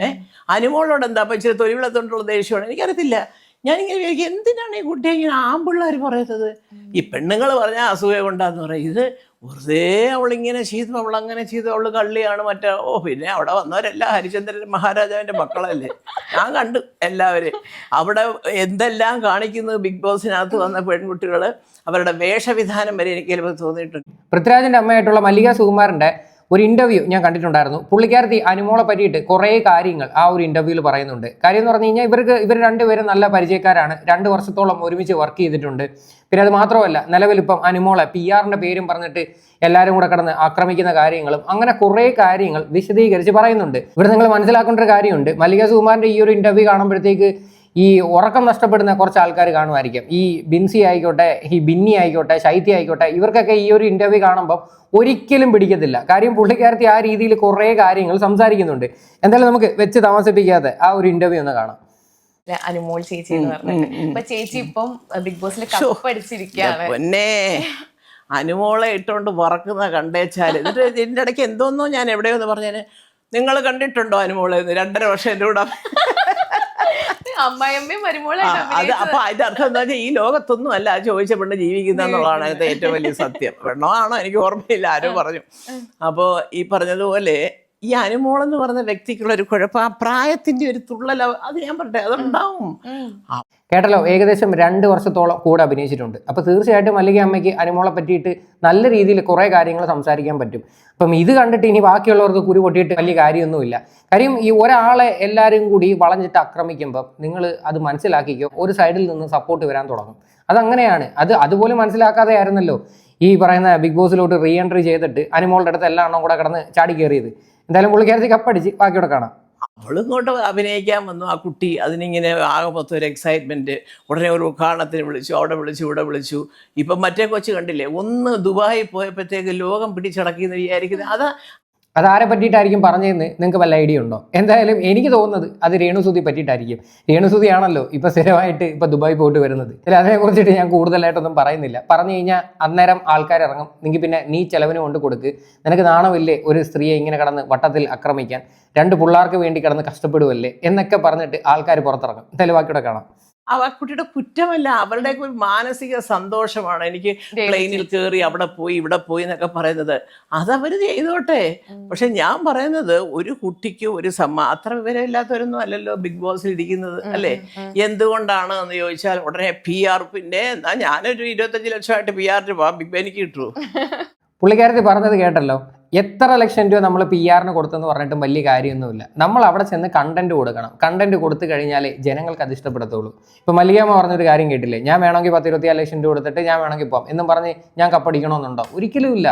ഏ? അനുമോളോട് എന്താ അപ്പം ഇച്ചിരി തൊഴിലുള്ളതുകൊണ്ടുള്ള ദേഷ്യമാണ്? എനിക്കറിയത്തില്ല. ഞാനിങ്ങനെ ചോദിക്കും എന്തിനാണ് ഈ കുട്ടിയെ ഇങ്ങനെ ആമ്പിള്ളേർ പറയുന്നത്? ഈ പെണ്ണുങ്ങൾ പറഞ്ഞാൽ അസൂയ കൊണ്ടാന്ന് പറയും. ഇത് വെറുതെ അവളിങ്ങനെ ചെയ്തു അവൾ അങ്ങനെ ചെയ്തു അവൾ കള്ളിയാണ് മറ്റേ ഓ പിന്നെ അവിടെ വന്നവരെല്ലാം ഹരിചന്ദ്രൻ മഹാരാജാവിന്റെ മക്കളല്ലേ? ഞാൻ കണ്ടു എല്ലാവരും അവിടെ എന്തെല്ലാം കാണിക്കുന്നു ബിഗ് ബോസിനകത്ത് വന്ന പെൺകുട്ടികൾ അവരുടെ വേഷവിധാനം വരെ എനിക്ക് ചിലപ്പോൾ തോന്നിയിട്ടുണ്ട്. പൃഥ്വിരാജിന്റെ അമ്മയായിട്ടുള്ള മല്ലിക സുകുമാരന്റെ ഒരു ഇന്റർവ്യൂ ഞാൻ കണ്ടിട്ടുണ്ടായിരുന്നു. പുള്ളിക്കാരത്തി അനുമോളെ പറ്റിയിട്ട് കുറേ കാര്യങ്ങൾ ആ ഒരു ഇന്റർവ്യൂവിൽ പറയുന്നുണ്ട്. കാര്യം എന്ന് പറഞ്ഞു കഴിഞ്ഞാൽ ഇവർക്ക് ഇവർ രണ്ടുപേരും നല്ല പരിചയക്കാരാണ്. രണ്ട് വർഷത്തോളം ഒരുമിച്ച് വർക്ക് ചെയ്തിട്ടുണ്ട്. പിന്നെ അത് മാത്രമല്ല നിലവിൽ ഇപ്പം അനുമോളെ പി ആറിന്റെ പേരും പറഞ്ഞിട്ട് എല്ലാവരും കൂടെ കടന്ന് ആക്രമിക്കുന്ന കാര്യങ്ങളും അങ്ങനെ കുറേ കാര്യങ്ങൾ വിശദീകരിച്ച് പറയുന്നുണ്ട്. ഇവിടെ നിങ്ങൾ മനസ്സിലാക്കേണ്ട ഒരു കാര്യമുണ്ട്. മല്ലിക സുകുമാറിന്റെ ഈ ഒരു ഇന്റർവ്യൂ കാണുമ്പോഴത്തേക്ക് ഈ ഉറക്കം നഷ്ടപ്പെടുന്ന കുറച്ച് ആൾക്കാർ കാണുമായിരിക്കും. ഈ ബിൻസി ആയിക്കോട്ടെ ഈ ബിന്നി ആയിക്കോട്ടെ ശൈത്യ ആയിക്കോട്ടെ ഇവർക്കൊക്കെ ഈ ഒരു ഇന്റർവ്യൂ കാണുമ്പോൾ ഒരിക്കലും പിടിക്കത്തില്ല. കാര്യം പുള്ളിക്കാരത്തി ആ രീതിയിൽ കുറേ കാര്യങ്ങൾ സംസാരിക്കുന്നുണ്ട്. എന്തായാലും നമുക്ക് വെച്ച് താമസിപ്പിക്കാതെ ആ ഒരു ഇന്റർവ്യൂ ഒന്ന് കാണാം. അല്ലെ, അനുമോൾ ചേച്ചി എന്ന് അപ്പൊ ചേച്ചി ഇപ്പം ബിഗ് ബോസിൽ പൊന്നെ അനുമോളെ ഇട്ടുകൊണ്ട് പറക്കുന്ന കണ്ടേച്ചാൽ എന്നിട്ട് ഇതിന്റെ ഇടയ്ക്ക് എന്തോന്നോ ഞാൻ എവിടെയോന്ന് പറഞ്ഞാൽ നിങ്ങൾ കണ്ടിട്ടുണ്ടോ അനുമോളെ? രണ്ടര വർഷം എന്റെ കൂടെ അമ്മായിയമ്മയും അത് അപ്പൊ അതിന്റെ അർത്ഥം എന്താ വെച്ചാൽ ഈ ലോകത്തൊന്നും അല്ല ആ ചോദിച്ച പെണ്ണ് ജീവിക്കുന്ന എന്നുള്ളതാണ് അതിന്റെ ഏറ്റവും വലിയ സത്യം. പെണ്ണോ ആണോ എനിക്ക് ഓർമ്മയില്ല ആരോ പറഞ്ഞു. അപ്പോ ഈ പറഞ്ഞതുപോലെ ഈ അനുമോളെന്ന് പറഞ്ഞ വ്യക്തിക്കുള്ള ഒരു കുഴപ്പം ആ പ്രായത്തിന്റെ ഒരു തുള്ളല അത് ഞാൻ പറട്ടെ അതുണ്ടാവും. കേട്ടല്ലോ ഏകദേശം രണ്ട് വർഷത്തോളം കൂടെ അഭിനയിച്ചിട്ടുണ്ട്. അപ്പോൾ തീർച്ചയായിട്ടും മല്ലിക അമ്മയ്ക്ക് അനുമോളെ പറ്റിയിട്ട് നല്ല രീതിയിൽ കുറേ കാര്യങ്ങൾ സംസാരിക്കാൻ പറ്റും. അപ്പം ഇത് കണ്ടിട്ട് ഇനി ബാക്കിയുള്ളവർക്ക് കുരു പൊട്ടിയിട്ട് വലിയ കാര്യമൊന്നുമില്ല. കാര്യം ഈ ഒരാളെ എല്ലാവരും കൂടി വളഞ്ഞിട്ട് ആക്രമിക്കുമ്പോൾ നിങ്ങൾ അത് മനസ്സിലാക്കിക്കോ ഒരു സൈഡിൽ നിന്ന് സപ്പോർട്ട് വരാൻ തുടങ്ങും. അതങ്ങനെയാണ്. അത് അതുപോലും മനസ്സിലാക്കാതെ ആയിരുന്നല്ലോ ഈ പറയുന്ന ബിഗ് ബോസിലോട്ട് റീ എൻട്രി ചെയ്തിട്ട് അനുമോളുടെ അടുത്ത് എല്ലാ എണ്ണം കൂടെ കിടന്ന് ചാടി കയറിയത് എന്തായാലും പുള്ളിക്കാരത്തി കപ്പടിച്ച് ബാക്കിയോടെ കാണാം. അവളിങ്ങോട്ട് അഭിനയിക്കാൻ വന്നു. ആ കുട്ടി അതിനിങ്ങനെ ആകെ മൊത്തം ഒരു എക്സൈറ്റ്മെന്റ് ഉടനെ ഒരു ഉദ്ഘാടനത്തിന് വിളിച്ചു അവിടെ വിളിച്ചു ഇവിടെ വിളിച്ചു. ഇപ്പം മറ്റേ കൊച്ചു കണ്ടില്ലേ? ഒന്ന് ദുബായിൽ പോയപ്പോഴത്തേക്ക് ലോകം പിടിച്ചടക്കി എന്ന് വിചാരിക്കുന്നത്. അതാ അതാരെ പറ്റിയിട്ടായിരിക്കും പറഞ്ഞതെന്ന് നിങ്ങൾക്ക് വല്ല ഐഡിയ ഉണ്ടോ? എന്തായാലും എനിക്ക് തോന്നുന്നത് അത് രേണുസുതി പറ്റിയിട്ടായിരിക്കും. രേണുസൂതി ആണല്ലോ ഇപ്പൊ സ്ഥിരമായിട്ട് ഇപ്പൊ ദുബായ് പോയിട്ട് വരുന്നത്. അല്ല? അതിനെ കുറിച്ചിട്ട് ഞാൻ കൂടുതലായിട്ടൊന്നും പറയുന്നില്ല. പറഞ്ഞു കഴിഞ്ഞാൽ അന്നേരം ആൾക്കാർ ഇറങ്ങും നിങ്ങൾക്ക് പിന്നെ നീ ചെലവിന് കൊണ്ട് കൊടുക്ക്. നിനക്ക് നാണമില്ലേ ഒരു സ്ത്രീയെ ഇങ്ങനെ കടന്ന് വട്ടത്തിൽ ആക്രമിക്കാൻ? രണ്ട് പിള്ളേർക്ക് വേണ്ടി കിടന്ന് കഷ്ടപ്പെടുവല്ലേ? എന്നൊക്കെ പറഞ്ഞിട്ട് ആൾക്കാർ പുറത്തിറങ്ങും. എന്തായാലും കാണാം. ആ കുട്ടിയുടെ കുറ്റമല്ല അവരുടെ ഒരു മാനസിക സന്തോഷമാണ്. എനിക്ക് പ്ലെയിനിൽ കയറി അവിടെ പോയി ഇവിടെ പോയി എന്നൊക്കെ പറയുന്നത്. അതവർ ചെയ്തോട്ടെ. പക്ഷെ ഞാൻ പറയുന്നത് ഒരു കുട്ടിക്ക് ഒരു സമ്മ അത്ര വിവരമില്ലാത്തവരൊന്നും അല്ലല്ലോ ബിഗ് ബോസിൽ ഇരിക്കുന്നത് അല്ലേ? എന്തുകൊണ്ടാണ് എന്ന് ചോദിച്ചാൽ ഉടനെ പി ആർ പിന്നെ എന്നാ ഞാനൊരു ഇരുപത്തഞ്ച് ലക്ഷമായിട്ട് പി ആർ ബിഗ് ബാനിക്ക് കിട്ടൂ പുള്ളിക്കാരത്തി പറഞ്ഞത് കേട്ടല്ലോ എത്ര ലക്ഷം രൂപ നമ്മൾ പി ആറിന് കൊടുത്തെന്ന് പറഞ്ഞിട്ടും വലിയ കാര്യമൊന്നുമില്ല. നമ്മൾ അവിടെ ചെന്ന് കണ്ടന്റ് കൊടുക്കണം. കണ്ടന്റ് കൊടുത്തു കഴിഞ്ഞാൽ ജനങ്ങൾക്ക് അത് ഇഷ്ടപ്പെടുത്തുള്ളൂ. ഇപ്പൊ മല്ലികാമ പറഞ്ഞൊരു കാര്യം കേട്ടില്ലേ? ഞാൻ വേണമെങ്കിൽ പത്ത് ഇരുപത്തിയാറ് ലക്ഷം രൂപ കൊടുത്തിട്ട് ഞാൻ വേണമെങ്കിൽ പോകാം എന്നും പറഞ്ഞ് ഞാൻ കപ്പടിക്കണമെന്നുണ്ടോ ഒരിക്കലും ഇല്ല.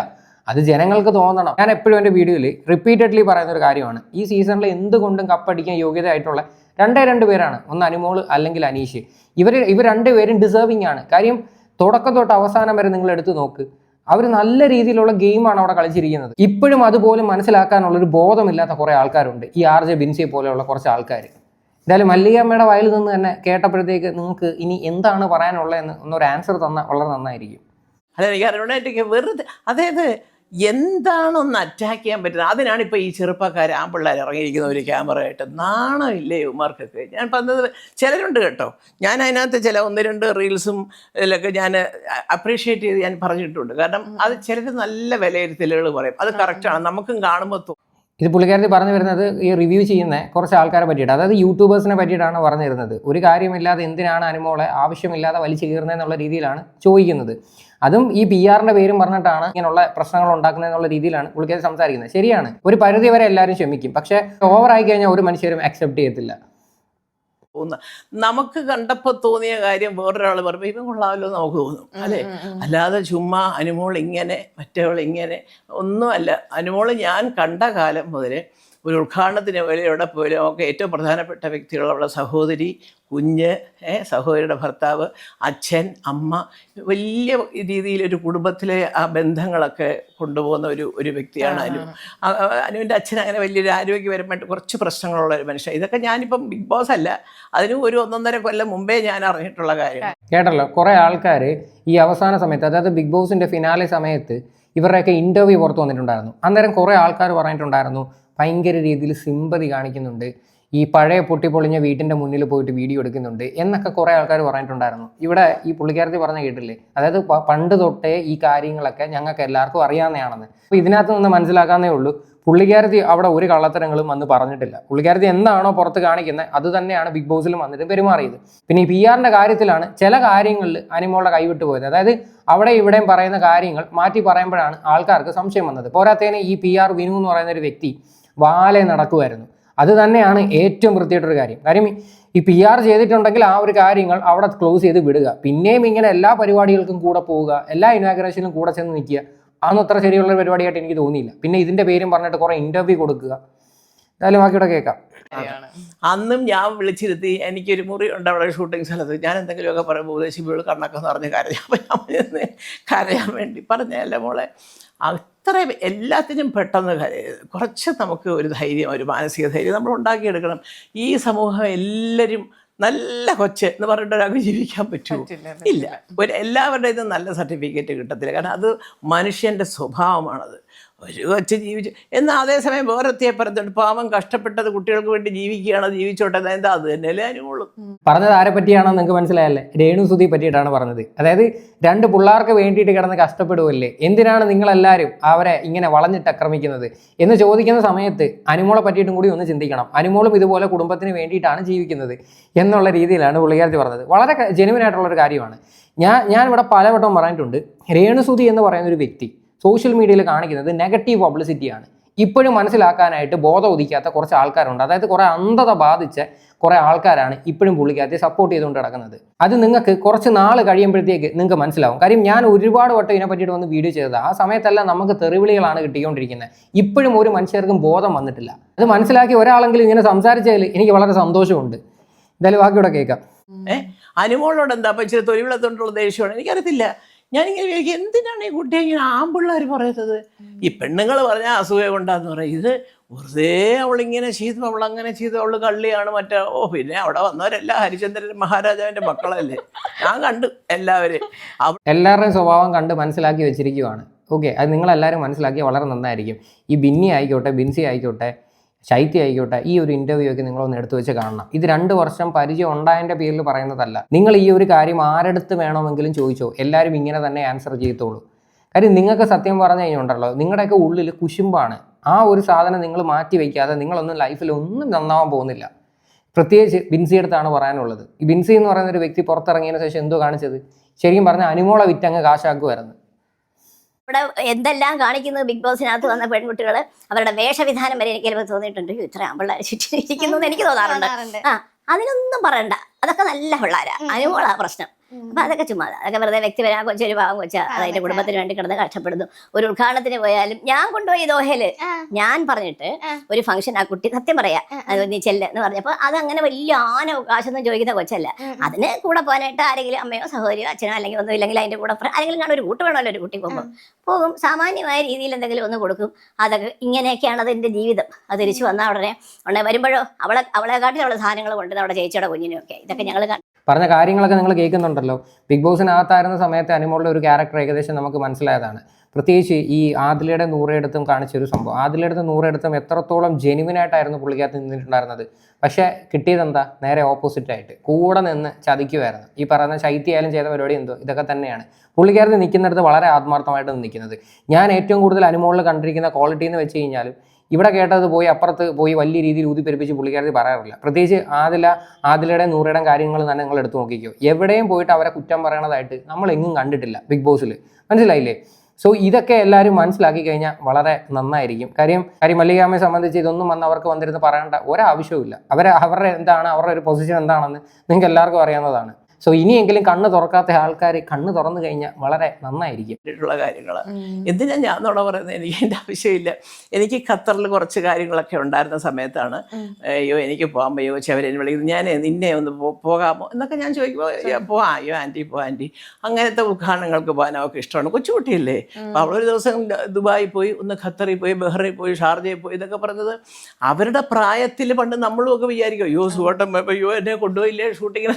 അത് ജനങ്ങൾക്ക് തോന്നണം. ഞാൻ എപ്പോഴും എന്റെ വീഡിയോയിൽ റിപ്പീറ്റഡ്ലി പറയുന്ന ഒരു കാര്യമാണ്. ഈ സീസണിൽ എന്തുകൊണ്ടും കപ്പടിക്കാൻ യോഗ്യതയായിട്ടുള്ള രണ്ടേ രണ്ട് പേരാണ്. ഒന്ന് അനുമോൾ അല്ലെങ്കിൽ അനീഷ്. ഇവർ ഇവർ രണ്ടുപേരും ഡിസേർവിംഗ് ആണ്. കാര്യം തുടക്കം തൊട്ട് അവസാനം വരെ നിങ്ങൾ എടുത്തു നോക്ക്. അവർ നല്ല രീതിയിലുള്ള ഗെയിമാണ് അവിടെ കളിച്ചിരിക്കുന്നത്. ഇപ്പോഴും അതുപോലും മനസ്സിലാക്കാനുള്ള ഒരു ബോധമില്ലാത്ത കുറേ ആൾക്കാരുണ്ട്. ഈ ആർ ജെ ബിൻസിയെ പോലെയുള്ള കുറച്ച് ആൾക്കാർ എന്തായാലും മല്ലികമ്മയുടെ വായിൽ നിന്ന് തന്നെ കേട്ടപ്പോഴത്തേക്ക് നിങ്ങൾക്ക് ഇനി എന്താണ് പറയാനുള്ളതെന്ന് ഒന്നൊരു ആൻസർ തന്നാൽ വളരെ നന്നായിരിക്കും. അല്ല എനിക്ക് അറിയണമായിട്ടൊക്കെ വെറുതെ അതായത് എന്താണൊന്ന് അറ്റാക്ക് ചെയ്യാൻ പറ്റുന്നത്? അതിനാണ് ഇപ്പോൾ ഈ ചെറുപ്പക്കാർ ആ പിള്ളേർ ഇറങ്ങിയിരിക്കുന്ന ഒരു ക്യാമറയായിട്ട് നാണമില്ലേ ഉമാർക്കൊക്കെ ഞാൻ പറഞ്ഞത് ചിലരുണ്ട് കേട്ടോ. ഞാൻ അതിനകത്ത് ചില ഒന്ന് രണ്ട് റീൽസും ഇതിലൊക്കെ ഞാൻ അപ്രീഷിയേറ്റ് ചെയ്ത് ഞാൻ പറഞ്ഞിട്ടുണ്ട്. കാരണം അത് ചിലർ നല്ല വിലയിരുത്തലുകൾ പറയും. അത് കറക്റ്റാണ് നമുക്കും കാണുമ്പോൾ തോന്നും ഇത് പുള്ളിക്കാരത്തി പറഞ്ഞു വരുന്നത് ഈ റിവ്യൂ ചെയ്യുന്ന കുറച്ച് ആൾക്കാരെ പറ്റിയിട്ട് അതായത് യൂട്യൂബേഴ്സിനെ പറ്റിയിട്ടാണ് പറഞ്ഞു തരുന്നത് ഒരു കാര്യമില്ലാതെ എന്തിനാണ് അനുമോളെ ആവശ്യമില്ലാതെ വലിച്ചു കീറുന്നതെന്നുള്ള രീതിയിലാണ് ചോദിക്കുന്നത്. അതും ഈ പി ആറിന്റെ പേരും പറഞ്ഞിട്ടാണ് ഇങ്ങനെയുള്ള പ്രശ്നങ്ങൾ ഉണ്ടാക്കുന്നത് എന്നുള്ള രീതിയിലാണ് പുള്ളിക്കാരി സംസാരിക്കുന്നത്. ശരിയാണ്. ഒരു പരിധി വരെ എല്ലാവരും ക്ഷമിക്കും. പക്ഷേ ആയി കഴിഞ്ഞാൽ ഒരു മനുഷ്യരും അക്സെപ്റ്റ് ചെയ്യത്തില്ല. തോന്നുക നമുക്ക് കണ്ടപ്പോൾ തോന്നിയ കാര്യം വേറൊരാൾ പറയുമ്പോൾ ഇവൻ കൊള്ളാമല്ലോ എന്ന് നമുക്ക് തോന്നും. അല്ലേ? അല്ലാതെ ചുമ്മാ അനുമോൾ ഇങ്ങനെ മറ്റവൾ ഇങ്ങനെ ഒന്നുമല്ല. അനുമോൾ ഞാൻ കണ്ട കാലം മുതൽ ഒരു ഉദ്ഘാടനത്തിന് പോലെ എവിടെ പോലും ഒക്കെ ഏറ്റവും പ്രധാനപ്പെട്ട വ്യക്തികളുള്ള സഹോദരി കുഞ്ഞ് സഹോദരിയുടെ ഭർത്താവ് അച്ഛൻ അമ്മ വലിയ രീതിയിൽ ഒരു കുടുംബത്തിലെ ആ ബന്ധങ്ങളൊക്കെ കൊണ്ടുപോകുന്ന ഒരു ഒരു വ്യക്തിയാണ് അനു. അനുവിന്റെ അച്ഛൻ അങ്ങനെ വലിയൊരു ആരോഗ്യപരമായിട്ട് കുറച്ച് പ്രശ്നങ്ങളുള്ള ഒരു മനുഷ്യൻ. ഇതൊക്കെ ഞാനിപ്പം ബിഗ് ബോസ് അല്ല. അതിനും ഒരു ഒന്നൊന്നര കൊല്ലം മുമ്പേ ഞാൻ അറിഞ്ഞിട്ടുള്ള കാര്യം. കേട്ടല്ലോ കുറേ ആൾക്കാർ ഈ അവസാന സമയത്ത് അതായത് ബിഗ് ബോസിന്റെ ഫിനാലെ സമയത്ത് ഇവരുടെയൊക്കെ ഇന്റർവ്യൂ പുറത്തു വന്നിട്ടുണ്ടായിരുന്നു. അന്നേരം കുറേ ആൾക്കാർ പറഞ്ഞിട്ടുണ്ടായിരുന്നു ഭയങ്കര രീതിയിൽ സിമ്പതി കാണിക്കുന്നുണ്ട്. ഈ പഴയ പൊട്ടിപ്പൊളിഞ്ഞ വീട്ടിന്റെ മുന്നിൽ പോയിട്ട് വീഡിയോ എടുക്കുന്നുണ്ട് എന്നൊക്കെ കുറേ ആൾക്കാർ പറഞ്ഞിട്ടുണ്ടായിരുന്നു. ഇവിടെ ഈ പുള്ളിക്കാരത്തി പറഞ്ഞ കേട്ടില്ലേ? അതായത് പണ്ട് തൊട്ടേ ഈ കാര്യങ്ങളൊക്കെ ഞങ്ങൾക്ക് എല്ലാവർക്കും അറിയാവുന്നതാണെന്ന്. അപ്പോൾ ഇതിനകത്ത് നിന്ന് മനസ്സിലാക്കാന്നേ ഉള്ളൂ പുള്ളിക്കാരത്തി അവിടെ ഒരു കള്ളത്തരങ്ങളും വന്ന് പറഞ്ഞിട്ടില്ല. പുള്ളിക്കാരത്തി എന്താണോ പുറത്ത് കാണിക്കുന്നത് അത് തന്നെയാണ് ബിഗ് ബോസിലും വന്നിട്ട് പെരുമാറിയത്. പിന്നെ ഈ പി ആറിന്റെ കാര്യത്തിലാണ് ചില കാര്യങ്ങളിൽ അനിമോളുടെ കൈവിട്ട് പോയത്. അതായത് അവിടെ ഇവിടെയും പറയുന്ന കാര്യങ്ങൾ മാറ്റി പറയുമ്പോഴാണ് ആൾക്കാർക്ക് സംശയം വന്നത്. പോരാത്തതിന് ഈ പി ആർ വിനു എന്ന് പറയുന്ന ഒരു വ്യക്തി വാലെ നടക്കുമായിരുന്നു അത് തന്നെയാണ് ഏറ്റവും വൃത്തിയായിട്ടൊരു കാര്യം. കാര്യം ഈ പി ആർ ചെയ്തിട്ടുണ്ടെങ്കിൽ ആ ഒരു കാര്യങ്ങൾ അവിടെ ക്ലോസ് ചെയ്ത് വിടുക. പിന്നെയും ഇങ്ങനെ എല്ലാ പരിപാടികൾക്കും കൂടെ പോവുക എല്ലാ ഇനാഗ്രേഷനും കൂടെ ചെന്ന് നിൽക്കുക. അതൊന്നും അത്ര ശരിയുള്ള പരിപാടിയായിട്ട് എനിക്ക് തോന്നിയില്ല. പിന്നെ ഇതിന്റെ പേരും പറഞ്ഞിട്ട് കുറെ ഇന്റർവ്യൂ കൊടുക്കുക. എന്തായാലും ബാക്കിയുടെ കേൾക്കാം. അന്നും ഞാൻ വിളിച്ചിരുത്തി എനിക്കൊരു മുറി ഉണ്ട് അവിടെ ഷൂട്ടിംഗ് സ്ഥലത്ത്. ഞാൻ എന്തെങ്കിലുമൊക്കെ പറയുമ്പോൾ ഉപദേശിപ്പോൾ കണ്ണൊക്കെ നിറഞ്ഞ് കരയാൻ കരയാൻ വേണ്ടി. പറഞ്ഞല്ല മോളെ? അത്രയും എല്ലാത്തിനും പെട്ടെന്ന് കുറച്ച് നമുക്ക് ഒരു ധൈര്യം ഒരു മാനസിക ധൈര്യം നമ്മൾ ഉണ്ടാക്കിയെടുക്കണം. ഈ സമൂഹം എല്ലാവരും നല്ല കൊച്ച് എന്ന് പറഞ്ഞിട്ട് ഒരാൾക്ക് ജീവിക്കാൻ പറ്റുമോ? ഇല്ല. ഒരു എല്ലാവരുടെയും നല്ല സർട്ടിഫിക്കറ്റ് കിട്ടത്തില്ല. കാരണം അത് മനുഷ്യന്റെ സ്വഭാവമാണത്. ഒരു കൊച്ച് ജീവിച്ചു. എന്നാൽ അതേസമയം വേറെത്തിയെ പറഞ്ഞിട്ട് പാവം കഷ്ടപ്പെട്ടത് കുട്ടികൾക്ക് വേണ്ടി ജീവിക്കുകയാണ് ജീവിച്ചോട്ടെ. എന്താ അത് തന്നെയല്ലേ അനുകൂളം പറഞ്ഞത് ആരെ പറ്റിയാണെന്ന് നിങ്ങൾക്ക് മനസ്സിലായല്ലേ? രേണു സുതി പറ്റിയിട്ടാണ് പറഞ്ഞത്. അതായത് രണ്ട് പിള്ളേർക്ക് വേണ്ടിയിട്ട് കിടന്ന് കഷ്ടപ്പെടുവല്ലേ? എന്തിനാണ് നിങ്ങളെല്ലാവരും അവരെ ഇങ്ങനെ വളഞ്ഞിട്ട് ആക്രമിക്കുന്നത്? എന്ന് ചോദിക്കുന്ന സമയത്ത് അനുമോളെ പറ്റിയിട്ടും കൂടി ഒന്ന് ചിന്തിക്കണം. അനുമോളും ഇതുപോലെ കുടുംബത്തിന് വേണ്ടിയിട്ടാണ് ജീവിക്കുന്നത് എന്നുള്ള രീതിയിലാണ് പുള്ളിക്കാരത്തി പറഞ്ഞത്. വളരെ ജെനുവിൻ ആയിട്ടുള്ളൊരു കാര്യമാണ്. ഞാൻ ഞാൻ ഇവിടെ പലവട്ടം പറഞ്ഞിട്ടുണ്ട്. രേണുസുതി എന്ന് പറയുന്ന ഒരു വ്യക്തി സോഷ്യൽ മീഡിയയിൽ കാണിക്കുന്നത് നെഗറ്റീവ് പബ്ലിസിറ്റിയാണ് ഇപ്പോഴും മനസ്സിലാക്കാനായിട്ട് ബോധം ഉദിക്കാത്ത കുറച്ച് ആൾക്കാരുണ്ട്. അതായത് കുറേ അന്ധത ബാധിച്ച കുറേ ആൾക്കാരാണ് ഇപ്പോഴും പുള്ളിക്കകത്തെ സപ്പോർട്ട് ചെയ്തുകൊണ്ട് നടക്കുന്നത്. അത് നിങ്ങൾക്ക് കുറച്ച് നാൾ കഴിയുമ്പോഴത്തേക്ക് നിങ്ങൾക്ക് മനസ്സിലാവും. കാര്യം ഞാൻ ഒരുപാട് വട്ടം ഇതിനെ പറ്റിയിട്ട് വന്ന് വീഡിയോ ചെയ്തത്. ആ സമയത്തെല്ലാം നമുക്ക് തെറിവിളികളാണ് കിട്ടിക്കൊണ്ടിരിക്കുന്നത് ഇപ്പോഴും ഒരു മനുഷ്യർക്കും ബോധം വന്നിട്ടില്ല. അത് മനസ്സിലാക്കി ഒരാളെങ്കിലും ഇങ്ങനെ സംസാരിച്ചാൽ എനിക്ക് വളരെ സന്തോഷമുണ്ട്. എന്തായാലും ബാക്കിയോടെ കേൾക്കാം. ഏഹ് അനുമോളോട് എന്താ? ഇച്ചിരി തൊഴിലെത്തോണ്ടുള്ള ദേഷ്യമാണ്. എനിക്കറിയത്തില്ല. ഞാനിങ്ങനെ എന്തിനാണ് ഈ കുട്ടിയെ ഇങ്ങനെ ആമ്പിള്ളേർ പറയുന്നത്? ഈ പെണ്ണുങ്ങൾ പറഞ്ഞാൽ അസൂയ കൊണ്ടാന്ന് പറയും. ഇത് വെറുതെ അവളിങ്ങനെ ചെയ്തു അവൾ അങ്ങനെ ചെയ്തു അവൾ കള്ളിയാണ് മറ്റേ ഓ പിന്നെ അവിടെ വന്നവരെല്ലാം ഹരിചന്ദ്രൻ മഹാരാജാവിന്റെ മക്കളല്ലേ? ഞാൻ കണ്ടു എല്ലാവരെയും. എല്ലാവരുടെയും സ്വഭാവം കണ്ട് മനസ്സിലാക്കി വെച്ചിരിക്കുവാണ്. ഓക്കെ അത് നിങ്ങളെല്ലാവരും മനസ്സിലാക്കി വളരെ നന്നായിരിക്കും. ഈ ബിന്നി ആയിക്കോട്ടെ ബിൻസി ആയിക്കോട്ടെ ശൈത്യ ആയിക്കോട്ടെ ഈ ഒരു ഇന്റർവ്യൂ ഒക്കെ നിങ്ങളൊന്ന് എടുത്തു വെച്ച് കാണണം. ഇത് രണ്ട് വർഷം പരിചയം ഉണ്ടായതിന്റെ പേരിൽ പറയുന്നതല്ല. നിങ്ങൾ ഈ ഒരു കാര്യം ആരെടുത്ത് വേണമെങ്കിലും ചോദിച്ചോ എല്ലാവരും ഇങ്ങനെ തന്നെ ആൻസർ ചെയ്യത്തുള്ളൂ കാര്യം നിങ്ങൾക്ക് സത്യം പറഞ്ഞു കഴിഞ്ഞുണ്ടല്ലോ നിങ്ങളുടെയൊക്കെ ഉള്ളിൽ കുശുമ്പാണ്. ആ ഒരു സാധനം നിങ്ങൾ മാറ്റി വയ്ക്കാതെ നിങ്ങളൊന്നും ലൈഫിൽ ഒന്നും നന്നാവാൻ പോകുന്നില്ല. പ്രത്യേകിച്ച് ബിൻസി അടുത്താണ് പറയാനുള്ളത്. ഈ ബിൻസി എന്ന് പറയുന്ന ഒരു വ്യക്തി പുറത്തിറങ്ങിയതിന് ശേഷം എന്തോ കാണിച്ചത്? ശരിക്കും പറഞ്ഞാൽ അനുമോളെ വിറ്റങ്ങ് കാശാക്കുമായിരുന്നു. ഇവിടെ എന്തെല്ലാം കാണിക്കുന്നത് ബിഗ് ബോസിനകത്ത് വന്ന പെൺകുട്ടികൾ അവരുടെ വേഷവിധാനം വരെ എനിക്ക് ചിലപ്പോൾ തോന്നിയിട്ടുണ്ട്. "അയ്യോ, ഇത്ര ആമ്പിള്ളേരെ ചുറ്റിരിക്കുന്നു എന്ന് എനിക്ക് തോന്നാറുണ്ട്. ആ അതിനൊന്നും പറയണ്ട. അതൊക്കെ നല്ല പിള്ളേരാ. അനുമോളാ പ്രശ്നം. അപ്പൊ അതൊക്കെ ചുമ്മാ അതൊക്കെ വെറുതെ വ്യക്തിപരാ കൊച്ചൊരു പാവം കൊച്ച. അതിന്റെ കുടുംബത്തിന് വേണ്ടി കിടന്ന് കഷ്ടപ്പെടുന്നു. ഒരു ഉദ്ഘാടനത്തിന് പോയാലും ഞാൻ കൊണ്ടുപോയി ദോഹയിൽ. ഞാൻ പറഞ്ഞിട്ട് ഒരു ഫംഗ്ഷൻ ആ കുട്ടി സത്യം പറയാ. അത് നീ ചെല്ല എന്ന് പറഞ്ഞപ്പോ അത് അങ്ങനെ വലിയ ആന കാശൊന്നും ചോദിക്കുന്ന കൊച്ചല്ല. അതിന് കൂടെ പോകാനായിട്ട് ആരെങ്കിലും അമ്മയോ സഹോദരിയോ അച്ഛനോ അല്ലെങ്കിൽ ഒന്നും ഇല്ലെങ്കിൽ അതിന്റെ കൂടെ അല്ലെങ്കിൽ ആരെങ്കിലും കാണും ഒരു കൂട്ട് വേണമല്ലോ ഒരു കുട്ടി പോകുമ്പോൾ പോകും സാമാന്യമായ രീതിയിൽ എന്തെങ്കിലും ഒന്ന് കൊടുക്കും. അതൊക്കെ ഇങ്ങനെയൊക്കെയാണ് അതിന്റെ ജീവിതം. അത് തിരിച്ചു വന്ന ഉടനെ ഉടനെ വരുമ്പോഴോ അവളെ അവളെ അവളെക്കാട്ടിലും അവളെ സാധനങ്ങൾ കൊണ്ട് അവിടെ ചേച്ചിയുടെ കുഞ്ഞിനും ഒക്കെ ഇതൊക്കെ ഞങ്ങൾ പറഞ്ഞ കാര്യങ്ങളൊക്കെ നിങ്ങൾ കേൾക്കുന്നുണ്ടല്ലോ. ബിഗ് ബോസിനകത്തായിരുന്ന സമയത്ത് അനുമോളുടെ ഒരു ക്യാരക്ടർ ഏകദേശം നമുക്ക് മനസ്സിലായതാണ്. പ്രത്യേകിച്ച് ഈ ആദിലയുടെ നൂറെടുത്തും കാണിച്ച ഒരു സംഭവം. ആദിലയുടെ നൂറെടുത്തും എത്രത്തോളം ജെനുവിനായിട്ടായിരുന്നു പുള്ളിക്കകത്ത് നിന്നിട്ടുണ്ടായിരുന്നത്. പക്ഷേ കിട്ടിയതെന്താ? നേരെ ഓപ്പോസിറ്റായിട്ട് കൂടെ നിന്ന് ചതിക്കുമായിരുന്നു ഈ പറയുന്ന ശൈത്യായാലും ചെയ്ത പരിപാടി എന്തോ? ഇതൊക്കെ തന്നെയാണ്. പുള്ളിക്കാരത്ത് നിൽക്കുന്നിടത്ത് വളരെ ആത്മാർത്ഥമായിട്ട് നിൽക്കുന്നത്. ഞാൻ ഏറ്റവും കൂടുതൽ അനുമോളിൽ കണ്ടിരിക്കുന്ന ക്വാളിറ്റി എന്ന് വെച്ച് കഴിഞ്ഞാലും ഇവിടെ കേട്ടത് പോയി അപ്പുറത്ത് പോയി വലിയ രീതിയിൽ ഊതിപ്പെരുപ്പിച്ച് പുള്ളിക്കാരത്തിൽ പറയാറില്ല. പ്രത്യേകിച്ച് ആദില ആദിലയുടെ നൂറയുടെ കാര്യങ്ങൾ തന്നെ നിങ്ങൾ എടുത്തു നോക്കിക്കോ. എവിടെയും പോയിട്ട് അവരെ കുറ്റം പറയണതായിട്ട് നമ്മൾ എങ്ങും കണ്ടിട്ടില്ല ബിഗ് ബോസിൽ മനസ്സിലായില്ലേ? സോ ഇതൊക്കെ എല്ലാവരും മനസ്സിലാക്കി കഴിഞ്ഞാൽ വളരെ നന്നായിരിക്കും. കാര്യം കാര്യം മല്ലികാമയെ സംബന്ധിച്ച് ഇതൊന്നും വന്ന് അവർക്ക് വന്നിരുന്ന് പറയേണ്ട ഒരാവശ്യവുമില്ല. അവരെ അവരുടെ എന്താണ് അവരുടെ ഒരു പൊസിഷൻ എന്താണെന്ന് നിങ്ങൾക്ക് എല്ലാവർക്കും അറിയാവുന്നതാണ്. സോ ഇനിയെങ്കിലും കണ്ണ് തുറക്കാത്ത ആൾക്കാർ കണ്ണ് തുറന്നു കഴിഞ്ഞാൽ വളരെ നന്നായിരിക്കും. ഉള്ള കാര്യങ്ങൾ എന്തിനാ ഞാൻ എന്നോട് പറയുന്നത് എനിക്ക് എന്റെ ആവശ്യമില്ല. എനിക്ക് ഖത്തറിൽ കുറച്ച് കാര്യങ്ങളൊക്കെ ഉണ്ടായിരുന്ന സമയത്താണ്. അയ്യോ എനിക്ക് പോകാൻ പയ്യോ അവരെന്നെ വിളിക്കുന്നത് ഞാൻ നിന്നെ ഒന്ന് പോകാമോ എന്നൊക്കെ ഞാൻ ചോദിക്കുമ്പോൾ പോവാ അയ്യോ ആന്റി പോ ആന്റി അങ്ങനത്തെ ഉദ്ഘാടനങ്ങൾക്ക് പോകാൻ അവൾക്ക് ഇഷ്ടമാണ്. കൊച്ചുകുട്ടിയല്ലേ? അപ്പോൾ അവളൊരു ദിവസം ദുബായിൽ പോയി ഒന്ന് ഖത്തറിൽ പോയി ബഹ്റിൽ പോയി ഷാർജയിൽ പോയി ഇതൊക്കെ പറഞ്ഞത് അവരുടെ പ്രായത്തിൽ പണ്ട് നമ്മളും ഒക്കെ വിചാരിക്കും അയ്യോ സുഖട്ടം പോയപ്പോൾ അയ്യോ എന്നെ കൊണ്ടുപോയില്ലേ ഷൂട്ടിങ്ങിന്?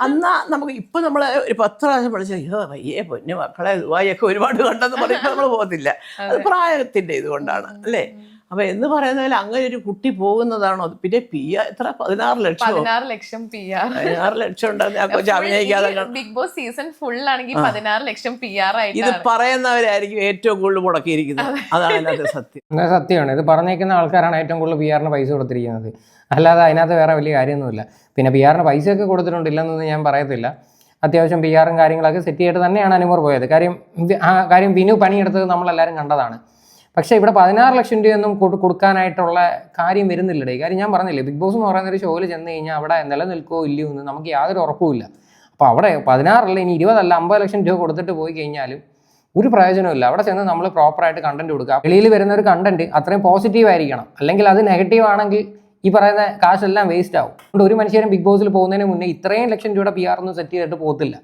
അന്നാ നമുക്ക് ഇപ്പം നമ്മൾ ഒരു പത്ത് പ്രാവശ്യം പഠിച്ചാൽ അയ്യോ വയ്യേ പൊന്നു മക്കളെ ദുബായൊക്കെ ഒരുപാട് കണ്ടെന്ന് പറയുമ്പോൾ നമ്മൾ പോകത്തില്ല. അത് പ്രായത്തിന്റെ ഇതുകൊണ്ടാണ് അല്ലേ? അപ്പൊ എന്ന് പറയുന്ന പോലെ അങ്ങനെ ഒരു കുട്ടി പോകുന്നതാണോ? പിന്നെ പി ആർ എത്ര? പതിനാറ് ലക്ഷം. പതിനാറ് ലക്ഷം പി ആർ പതിനാറ് ലക്ഷം ഉണ്ടായിരുന്നു ആ കൊച്ചു അഭിനയിക്കാതെ ബിഗ് ബോസ് സീസൺ ഫുൾ ആണെങ്കിൽ പതിനാറ് ലക്ഷം പി ആർ ഇത് ആയിട്ടാണ് പറയുന്നവരായിരിക്കും ഏറ്റവും കൂടുതൽ മുടക്കിയിരിക്കുന്നത്. അതാണ് അതിനകത്ത് സത്യം. സത്യമാണ്. ഇത് പറഞ്ഞേക്കുന്ന ആൾക്കാരാണ് ഏറ്റവും കൂടുതൽ പി ആറിന് പൈസ കൊടുത്തിരിക്കുന്നത്. അല്ലാതെ അതിനകത്ത് വേറെ വലിയ കാര്യമൊന്നുമില്ല. പിന്നെ പി ആറിന് പൈസയൊക്കെ കൊടുത്തിട്ടുണ്ട് ഇല്ലെന്നൊന്നും ഞാൻ പറയത്തില്ല. അത്യാവശ്യം പി ആറും കാര്യങ്ങളൊക്കെ സെറ്റ് ചെയ്തിട്ട് തന്നെയാണ് അനുമോർ പോയത്. കാര്യം ആ കാര്യം വിനു പണിയെടുത്തത് നമ്മളെല്ലാവരും കണ്ടതാണ്. പക്ഷേ ഇവിടെ പതിനാറ് ലക്ഷം രൂപയൊന്നും കൊടു- കൊടുക്കാനായിട്ടുള്ള കാര്യം വരുന്നില്ലടേ. കാര്യം ഞാൻ പറഞ്ഞില്ലേ ബിഗ് ബോസ് എന്ന് പറയുന്ന ഒരു ഷോയിൽ ചെന്ന് കഴിഞ്ഞാൽ അവിടെ നിലനിൽക്കുമോ ഇല്ലയോ എന്ന് നമുക്ക് യാതൊരു ഉറപ്പുമില്ല. അപ്പോൾ അവിടെ പതിനാറല്ല ഇനി ഇരുപതല്ല അമ്പത് ലക്ഷം രൂപ കൊടുത്തിട്ട് പോയി കഴിഞ്ഞാലും ഒരു പ്രയോജനമില്ല അവിടെ ചെന്ന് നമ്മൾ പ്രോപ്പറായിട്ട് കണ്ടന്റ് കൊടുക്കുക. വെളിയിൽ വരുന്ന ഒരു കണ്ടന്റ് അത്രയും പോസിറ്റീവ് ആയിരിക്കണം. അല്ലെങ്കിൽ അത് നെഗറ്റീവ് ആണെങ്കിൽ ഈ പറയുന്ന കാശെല്ലാം വേസ്റ്റ് ആവും. അതുകൊണ്ട് ഒരു മനുഷ്യരും ബിഗ് ബോസിൽ പോകുന്നതിന് മുന്നേ ഇത്രയും ലക്ഷം രൂപയുടെ പി ആർ ഒന്നും സെറ്റ് ചെയ്തിട്ട് പോകത്തില്ല.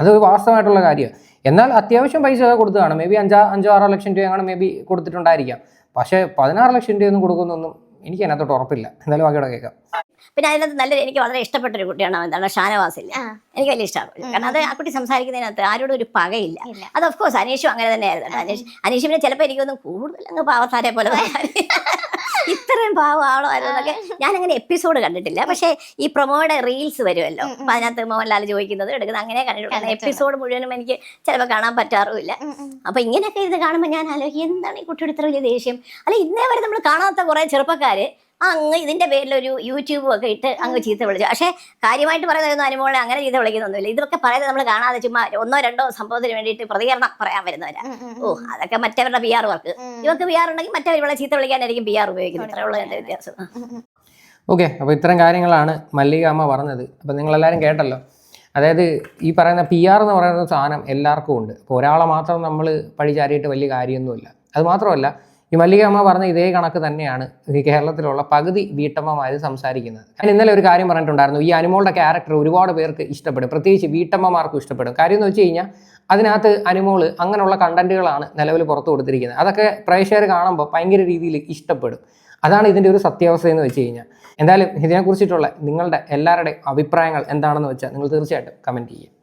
അത് ഒരു വാസ്തവമായിട്ടുള്ള കാര്യമാണ് എന്നാൽ അത്യാവശ്യം പൈസ ഒക്കെ കൊടുത്തു കാണും മേ ബി അഞ്ചാ അഞ്ചോ ആറോ ലക്ഷം രൂപയാണ് മേ ബി കൊടുത്തിട്ടുണ്ടായിരിക്കാം. പക്ഷേ പതിനാറ് ലക്ഷം രൂപയൊന്നും കൊടുക്കുന്നൊന്നും എനിക്ക് അതിനകത്തോട്ട് ഉറപ്പില്ല. എന്തായാലും ബാക്കിയോടെ കേൾക്കാം. പിന്നെ അതിനകത്ത് നല്ലൊരു എനിക്ക് വളരെ ഇഷ്ടപ്പെട്ട ഒരു കുട്ടിയാണ് എന്താണ്? ഷാനവാസില്ല എനിക്ക് വലിയ ഇഷ്ടമാണ്. കാരണം അത് ആ കുട്ടി സംസാരിക്കുന്നതിനകത്ത് ആരോടും ഒരു പകയില്ല. അത് ഓഫ് കോഴ്സ് അനീഷും അങ്ങനെ തന്നെയായിരുന്നു. അനീഷ് അനീഷ് പിന്നെ ചിലപ്പോൾ എനിക്കൊന്നും കൂടുതൽ അങ്ങ് പാവത്താരെ പോലെ. ഇത്രയും പാവമാണോ എന്നൊക്കെ ഞാൻ അങ്ങനെ എപ്പിസോഡ് കണ്ടിട്ടില്ല പക്ഷേ ഈ പ്രൊമോയുടെ റീൽസ് വരുമല്ലോ. അപ്പൊ അതിനകത്ത് മോഹൻലാൽ ചോദിക്കുന്നത് എടുക്കുന്നത് അങ്ങനെ കണ്ടിട്ടുണ്ട്. എപ്പിസോഡ് മുഴുവനും എനിക്ക് ചിലപ്പോൾ കാണാൻ പറ്റാറുമില്ല. അപ്പൊ ഇങ്ങനെയൊക്കെ ഇത് കാണുമ്പോൾ ഞാൻ ആലോചിക്കും എന്താണ് ഈ കുട്ടിയുടെ ഇത്ര വലിയ ദേഷ്യം? അല്ല ഇന്നേ വരെ നമ്മൾ കാണാത്ത കുറെ ചെറുപ്പക്കാര് അങ്ങ് ഇതിന്റെ പേരിൽ ഒരു യൂട്യൂബും ഒക്കെ ഇട്ട് അങ്ങ് ചീത്ത വിളിച്ചു. പക്ഷേ കാര്യമായിട്ട് പറയുന്നതൊന്നും അനുമോളെ അങ്ങനെ ചീത്ത വിളിക്കുന്നൊന്നുമില്ല ഇതൊക്കെ പറയുന്നത് നമ്മൾ കാണാതെ ചുമ്മാ ഒന്നോ രണ്ടോ സംഭവത്തിന് വേണ്ടിയിട്ട് പ്രതികരണം പറയാൻ വരുന്നവരാ. ഓ അതൊക്കെ മറ്റവരുടെ പി ആർ വർക്ക്. ഇവർക്ക് പി ആർ ഉണ്ടെങ്കിൽ മറ്റവർ ഇവിടെ ചീത്ത വിളിക്കാനായിരിക്കും പി ആർ ഉപയോഗിക്കുന്നത്. അത്രയുള്ള എന്റെ വ്യത്യാസം. ഓക്കെ അപ്പോൾ ഇത്തരം കാര്യങ്ങളാണ് മല്ലിക അമ്മ പറഞ്ഞത്. അപ്പോൾ നിങ്ങളെല്ലാവരും കേട്ടല്ലോ. അതായത് ഈ പറയുന്ന പി ആർ എന്ന് പറയുന്ന സാധനം എല്ലാവർക്കും ഉണ്ട്. അപ്പോൾ ഒരാളെ മാത്രം നമ്മൾ പഴിചാരിയിട്ട് വലിയ കാര്യമൊന്നുമില്ല. അത് മാത്രമല്ല ഈ മല്ലികമ്മ പറഞ്ഞ ഇതേ കണക്ക് തന്നെയാണ് ഈ കേരളത്തിലുള്ള പകുതി വീട്ടമ്മമാർ സംസാരിക്കുന്നത്. ഞാൻ ഇന്നലെ ഒരു കാര്യം പറഞ്ഞിട്ടുണ്ടായിരുന്നു. ഈ അനുമോളുടെ ക്യാരക്ടർ ഒരുപാട് പേർക്ക് ഇഷ്ടപ്പെടും. പ്രത്യേകിച്ച് വീട്ടമ്മമാർക്കും ഇഷ്ടപ്പെടും. കാര്യം എന്ന് വെച്ച് കഴിഞ്ഞാൽ അതിനകത്ത് അനുമോൾ അങ്ങനെയുള്ള കണ്ടന്റുകളാണ് നിലവിൽ പുറത്തു കൊടുത്തിരിക്കുന്നത്. അതൊക്കെ പ്രേക്ഷകർ കാണുമ്പോൾ ഭയങ്കര രീതിയിൽ ഇഷ്ടപ്പെടും. അതാണ് ഇതിന്റെ ഒരു സത്യാവസ്ഥ എന്ന് വെച്ച് കഴിഞ്ഞാൽ എന്തായാലും ഇതിനെക്കുറിച്ചിട്ടുള്ള നിങ്ങളുടെ എല്ലാവരുടെയും അഭിപ്രായങ്ങൾ എന്താണെന്ന് വെച്ചാൽ നിങ്ങൾ തീർച്ചയായിട്ടും കമന്റ് ചെയ്യുക.